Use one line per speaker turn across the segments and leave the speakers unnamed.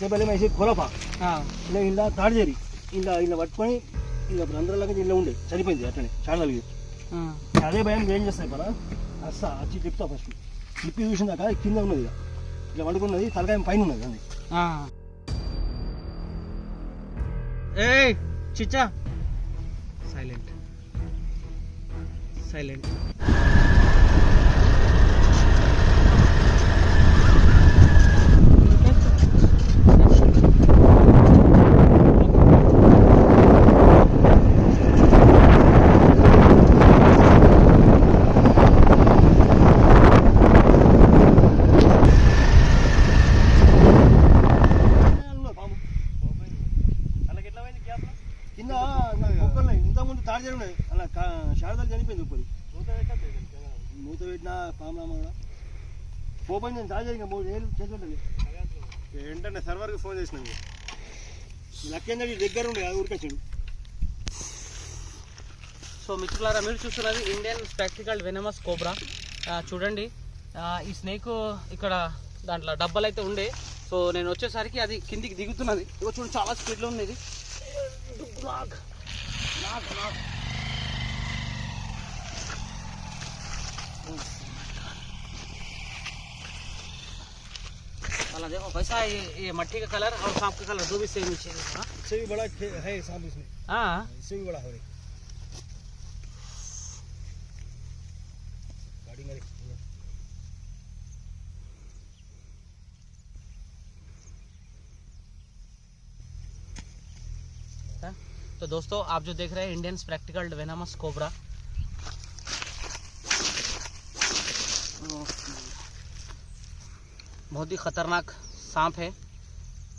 వేసి కొలప.
ఆ,
ఇలా ఇలా తాడు చేరి ఇలా ఇలా పట్టుకొని ఇలా రంధ్రాలకి ఇలా ఉండే. చనిపోయింది అట్లనే చాలా నలిగి.
ఆ.
అదే భయం ఏం చేస్తాయి పలా అస్సా వచ్చి తిప్పుతా ఫస్ట్ తిప్పి చూసిందాక కింద ఉన్నది ఇక. ఇలా వండుకున్నది తలకాయ పైన ఉన్నది అంది.
ఆ. ఏయ్ చిచ్చా. సైలెంట్ సైలెంట్
కింద కుక్కలు ఇంత ముందు తాడు ఉన్నది అలా శారదాలు చనిపోయింది ఉప్పరి మూత పెట్టిన పాములామ కూడా పోపోయింది నేను తాడు జరిగిన మూడు ఏళ్ళు చేసి
ఏంటంటే సర్వర్కి ఫోన్ చేసినాం
లక్కేంద్ర దగ్గర ఉండే అది ఊరికొచ్చాడు
సో మిత్రులారా మీరు చూస్తున్నది ఇండియన్ స్పెక్టికల్ వెనమస్ కోబ్రా. చూడండి. ఈ స్నేక్ ఇక్కడ దాంట్లో డబ్బాలు అయితే ఉండే. సో నేను వచ్చేసరికి అది కిందికి దిగుతున్నది. ఇగో చూడండి చాలా స్పీడ్లో ఉంది ఇది नाग देखो वैसा ये ये मट्टी का कलर और सांप का कलर दो भी सेम ही
इससे भी बड़ा है सांप इसमें।
हाँ।
इससे भी बड़ा हो रही। गाड़ी मेरी
है। तो दोस्तों आप जो देख रहे हैं इंडियन प्रैक्टिकल वेनामस कोबरा बहुत ही खतरनाक सांप है।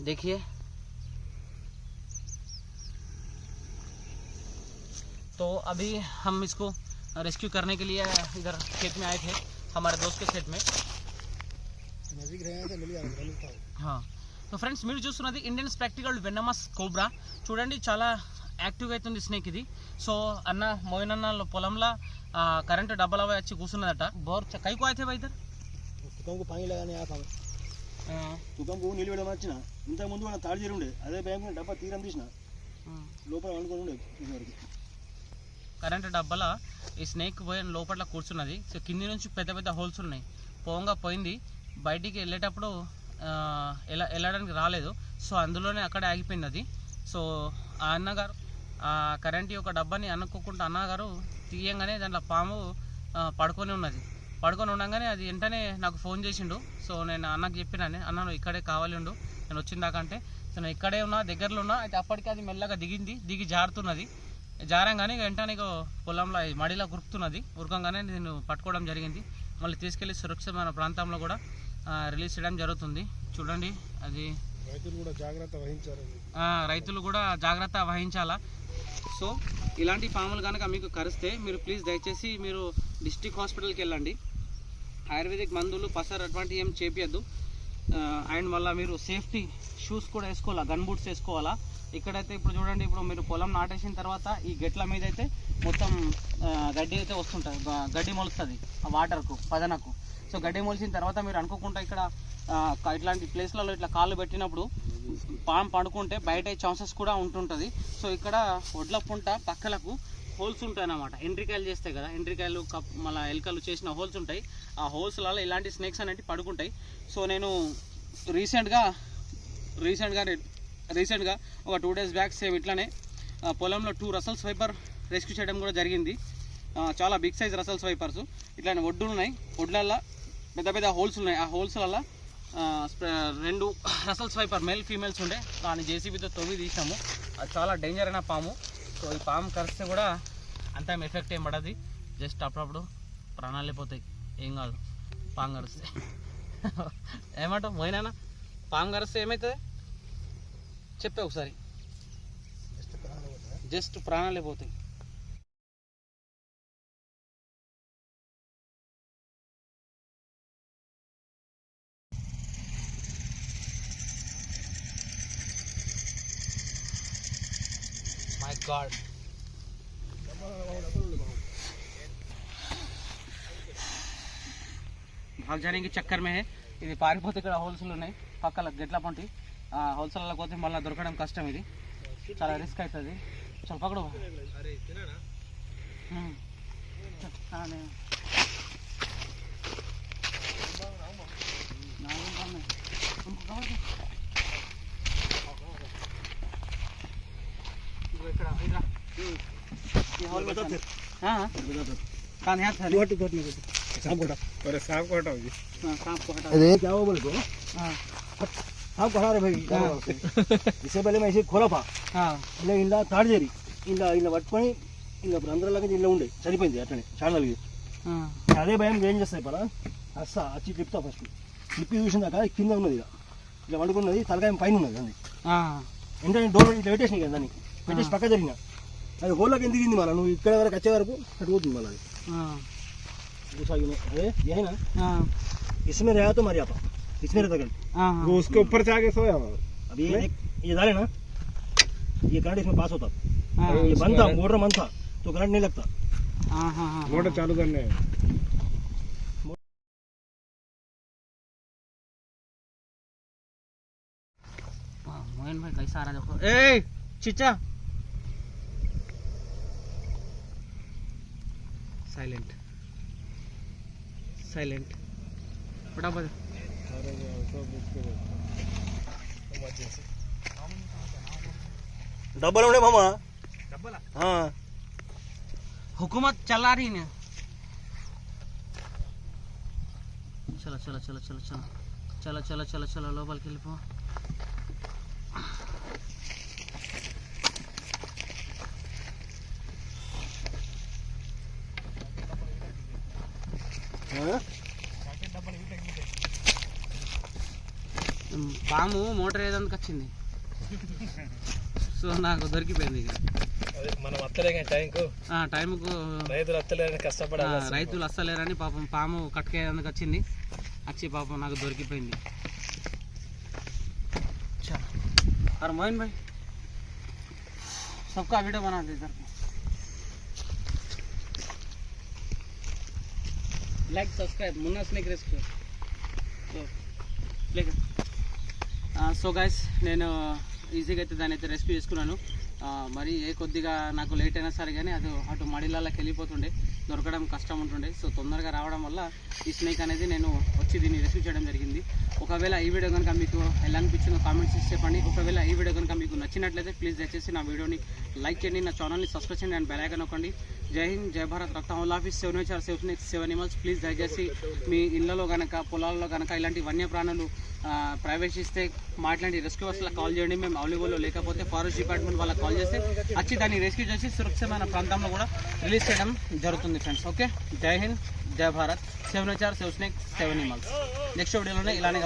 देखिए। तो अभी हम इसको रेस्क्यू करने के लिए इधर खेत में आए थे हमारे दोस्त के खेत में।
नज़दीक रहने से मिल जाएगा है.
సో ఫ్రెండ్స్ మీరు చూస్తున్నది ఇండియన్ స్పెక్టికల్ వెనమస్ కోబ్రా చూడండి చాలా యాక్టివ్గా అవుతుంది స్నేక్ ఇది. సో అన్న మోయిన్ అన్న పొలంలో కరెంటు డబ్బాలు వచ్చి కూర్చున్నదట. బోర్ కైకు అయితే
తుకంకు పని లేదని తుకంకు నీళ్ళు వచ్చిన. ఇంతకు ముందు మన తాడు చేరి ఉండే అదే భయం డబ్బా తీరం తీసిన. లోపల వండుకొని ఉండే ఇదివరకు.
కరెంటు డబ్బాల ఈ స్నేక్ పోయి లోపల కూర్చున్నది. సో కింది నుంచి పెద్ద పెద్ద హోల్స్ ఉన్నాయి. పోంగా పోయింది. బయటికి వెళ్ళేటప్పుడు ఎలా వెళ్ళడానికి రాలేదు. సో అందులోనే అక్కడే ఆగిపోయింది అది సో ఆ అన్నగారు ఆ కరెంట్ యొక్క డబ్బాని అనుకోకుండా అన్నగారు తీయంగానే దాంట్లో పాము పడుకొని ఉన్నది. పడుకొని ఉండగానే అది వెంటనే నాకు ఫోన్ చేసిండు. సో నేను అన్నకు చెప్పినాను అన్న నువ్వు ఇక్కడే కావాలి ఉండు. నేను వచ్చిందాకంటే సో నేను ఇక్కడే ఉన్నా దగ్గరలో ఉన్నా. అయితే అప్పటికి అది మెల్లగా దిగింది దిగి జారుతున్నది. జారంగానే వెంటనే పొలంలో మడిలో ఉరుకుతున్నది ఉరకంగానే నేను పట్టుకోవడం జరిగింది. మళ్ళీ తీసుకెళ్ళి సురక్షితమైన ప్రాంతంలో కూడా రిలీజ్ చేయడం జరుగుతుంది. చూడండి అది
రైతులు కూడా జాగ్రత్త వహించారు.
రైతులు కూడా జాగ్రత్త వహించాలా? సో ఇలాంటి పాములు కనుక మీకు కరిస్తే మీరు ప్లీజ్ దయచేసి మీరు డిస్టిక్ హాస్పిటల్కి వెళ్ళండి. ఆయుర్వేదిక్ మందులు పసర్ అటువంటివి ఏం చేపియద్దు. అండ్ మళ్ళీ మీరు సేఫ్టీ షూస్ కూడా వేసుకోవాలా గన్ బూట్స్ వేసుకోవాలా? ఇక్కడైతే ఇప్పుడు చూడండి ఇప్పుడు మీరు పొలం నాటేసిన తర్వాత ఈ గెట్ల మీద అయితే మొత్తం గడ్డి అయితే వస్తుంటుంది. గడ్డి మొలుస్తుంది ఆ వాటర్కు పదనకు. సో గడ్డి మొలిసిన తర్వాత మీరు అనుకోకుండా ఇక్కడ ఇట్లాంటి ప్లేస్లలో ఇట్లా కాళ్ళు పెట్టినప్పుడు పాము పండుకుంటే బయట ఛాన్సెస్ కూడా ఉంటుంటుంది. సో ఇక్కడ ఒడ్ల పుంట పక్కలకు హోల్స్ ఉంటాయి అన్నమాట ఎండ్రికాయలు చేస్తాయి కదా ఎండ్రికాయలు కప్ మళ్ళీ ఎలుకలు చేసిన హోల్స్ ఉంటాయి. ఆ హోల్స్లలో ఇలాంటి స్నేక్స్ అనేవి పడుకుంటాయి. సో నేను రీసెంట్గా రీసెంట్గా రీసెంట్గా ఒక టూ డేస్ బ్యాక్ సేమ్ ఇట్లానే పొలంలో టూ రసల్స్ వైపర్ రెస్క్యూ చేయడం కూడా జరిగింది. చాలా బిగ్ సైజ్ రసల్స్ వైపర్స్. ఇట్లానే ఒడ్డులు ఉన్నాయి. ఒడ్లల్లో పెద్ద పెద్ద హోల్స్ ఉన్నాయి. ఆ హోల్స్లలో రెండు రసల్స్ వైపర్ మేల్ ఫీమేల్స్ ఉండే. దాన్ని జేసీబీతో తవ్వి తీసాము. అది చాలా డేంజర్ అయిన పాము. సో ఈ పాము కరిస్తే కూడా అంత ఏం ఎఫెక్ట్ ఏం పడదు. జస్ట్ అప్పుడప్పుడు ప్రాణాలు అయిపోతాయి ఏం కాదు. పాము కరిస్తే ఏమంటావు? పోయినా పాము కరిస్తే ఏమవుతుంది చెప్పే ఒకసారి. జస్ట్ ప్రాణాలు పోతాయి. మై గాడ్ भाग जाने के चक्कर में है ఇది పారిపోతే ఇక్కడ హోల్స్లు ఉన్నాయి పక్కల గెట్ల పంటి హోల్సేల్లో పోతే మళ్ళీ దొరకడం కష్టం ఇది చాలా రిస్క్ అవుతుంది చాలా పకడు ఈ హోల్ పెట్టాను. हाँ कान यहाँ था
दोट दोट नहीं सांप कोटा
अरे सांप काटा होगी
हाँ, सांप को हटा
अरे क्या हुआ बोले तो
हाँ
सांप कहा रे भाई क्या हुआ उसको? इससे पहले मैं ऐसे खोला पा
हाँ
ఇలా ఇలా తాడు చేరి ఇలా ఇలా పట్టుకొని ఇలా రంధ్రాలకి ఇలా ఉండే చనిపోయింది అట్లనే చాలా కలిగి
हाँ
అదే భయం ఏం చేస్తాయి పరా అస్సా వచ్చి తిప్పుతా ఫస్ట్ తిప్పి చూసిందాక కింద ఉన్నది ఇక ఇలా వండుకున్నది తలకాయ పైన ఉన్నది అంది
हाँ
వెంటనే డోర్ ఇట్లా పెట్టేసినాయి కదా దాన్ని పెట్టేసి పక్క జరిగిన అది హోల్లోకి ఎందుకు దిగింది మళ్ళీ నువ్వు ఇక్కడ వరకు వచ్చే వరకు అటు పోతుంది మళ్ళీ అది
हाँ
घुसा अरे ये है ना
हाँ
इसमें रहा तो मर जाता इसमें रहता करंट
हाँ
वो उसके ऊपर से आके सोया हुआ
अब ये देख ये डाले ना ये करंट इसमें पास होता
हाँ
ये बंद था मोटर बंद था तो करंट नहीं लगता
हाँ हाँ हाँ
मोटर चालू करने है।
हाँ, मोहन भाई कैसा आ रहा देखो ए चिचा साइलेंट साइलेंट
डबल होने मामा।
डबल
हाँ।
हुकूमत चला रही ना। चला चला चला चला चला। चला चला चला चला लो बल
के
लिए పాము మోటార్ ఏదందుకు వచ్చింది సో నాకు దొరికిపోయింది ఇక
అదే మనం వస్తలేక టైంకు
ఆ, టైంకు
రైతులు వస్తలేరని
ఆ,
కష్టపడాలి
రైతులు అస్సలేరని పాపం పాము కట్టుకేందుకు వచ్చింది వచ్చి పాపం నాకు దొరికిపోయింది చలో అరే మోహన్ భాయ్ सबका वीडियो बना दे इधर like subscribe Munna snake rescue so guys నేను uh, ఈజీగా అయితే దాన్ని అయితే రెస్క్యూ చేసుకున్నాను. మరి ఏ కొద్దిగా నాకు లేట్ అయినా సరే కానీ అది అటు మడిలలోకి వెళ్ళిపోతుండే దొరకడం కష్టం ఉంటుండే. సో తొందరగా రావడం వల్ల ఈ స్నేక్ అనేది నేను వచ్చి దీన్ని రెస్క్యూ చేయడం జరిగింది. ఒకవేళ ఈ వీడియో కనుక మీకు ఎలా అనిపించిందో కామెంట్స్ చెప్పండి. ఒకవేళ ఈ వీడియో కనుక మీకు నచ్చినట్లయితే ప్లీజ్ దయచేసి నా వీడియోని లైక్ చేయండి నా ఛానల్ని సబ్స్క్రైబ్ చేయండి అండ్ బెల్ నొక్కండి. జై హింద్ జై భారత్. రక్తం office seven HR seven seven ఎమల్స్ please దయచేసి మీ ఇళ్ళలో కనుక పొలాల్లో కనుక ఇలాంటి వన్యప్రాణులు ప్రవేశిస్తే మాట్లాడి రెస్క్యూ వాళ్ళకి కాల్ చేయండి. మేము అవైలబుల్లో లేకపోతే ఫారెస్ట్ డిపార్ట్మెంట్ వాళ్ళకి కాల్ చేస్తే వచ్చి దాన్ని రెస్క్యూ చేసి సురక్షితమైన ప్రాంతంలో కూడా రిలీజ్ చేయడం జరుగుతుంది ఫ్రెండ్స్. ఓకే? జై హింద్ జై Bharat. Seven HR seven snake seven next వీడియోలోనే ఇలానే